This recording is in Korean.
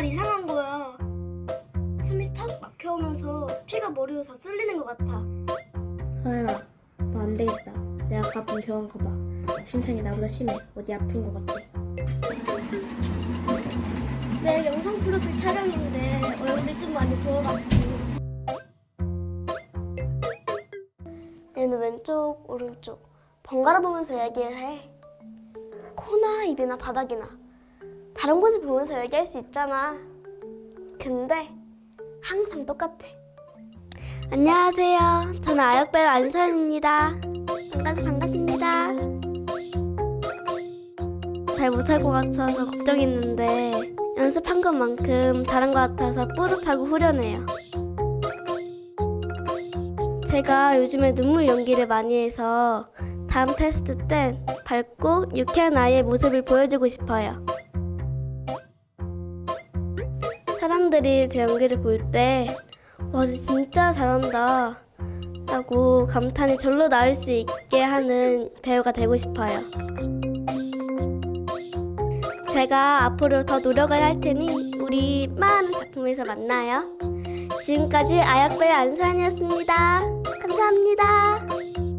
정말 이상한 거야. 숨이 턱 막혀오면서 피가 머리로 다 쓸리는 것 같아. 서연아, 너 안 되겠다. 내가 가본 병원 가봐. 증상이 나보다 심해. 어디 아픈 것 같아. 내 영상 프로필 촬영인데 얼굴이 좀 많이 부어가지고. 얘는 왼쪽, 오른쪽 번갈아 보면서 얘기를 해. 코나 입이나 바닥이나 다른 곳을 보면서 얘기할 수 있잖아. 근데 항상 똑같아. 안녕하세요. 저는 아역배우 안서연입니다. 반가서 반갑습니다. 잘 못할 것 같아서 걱정했는데 연습한 것만큼 잘한 것 같아서 뿌듯하고 후련해요. 제가 요즘에 눈물 연기를 많이 해서 다음 테스트 땐 밝고 유쾌한 아이의 모습을 보여주고 싶어요. 사람들이 제 연기를 볼 때 와, 쟤 진짜 잘한다 라고 감탄이 절로 나올 수 있게 하는 배우가 되고 싶어요. 제가 앞으로 더 노력을 할 테니 우리 많은 작품에서 만나요. 지금까지 아역배우 안산이었습니다. 감사합니다.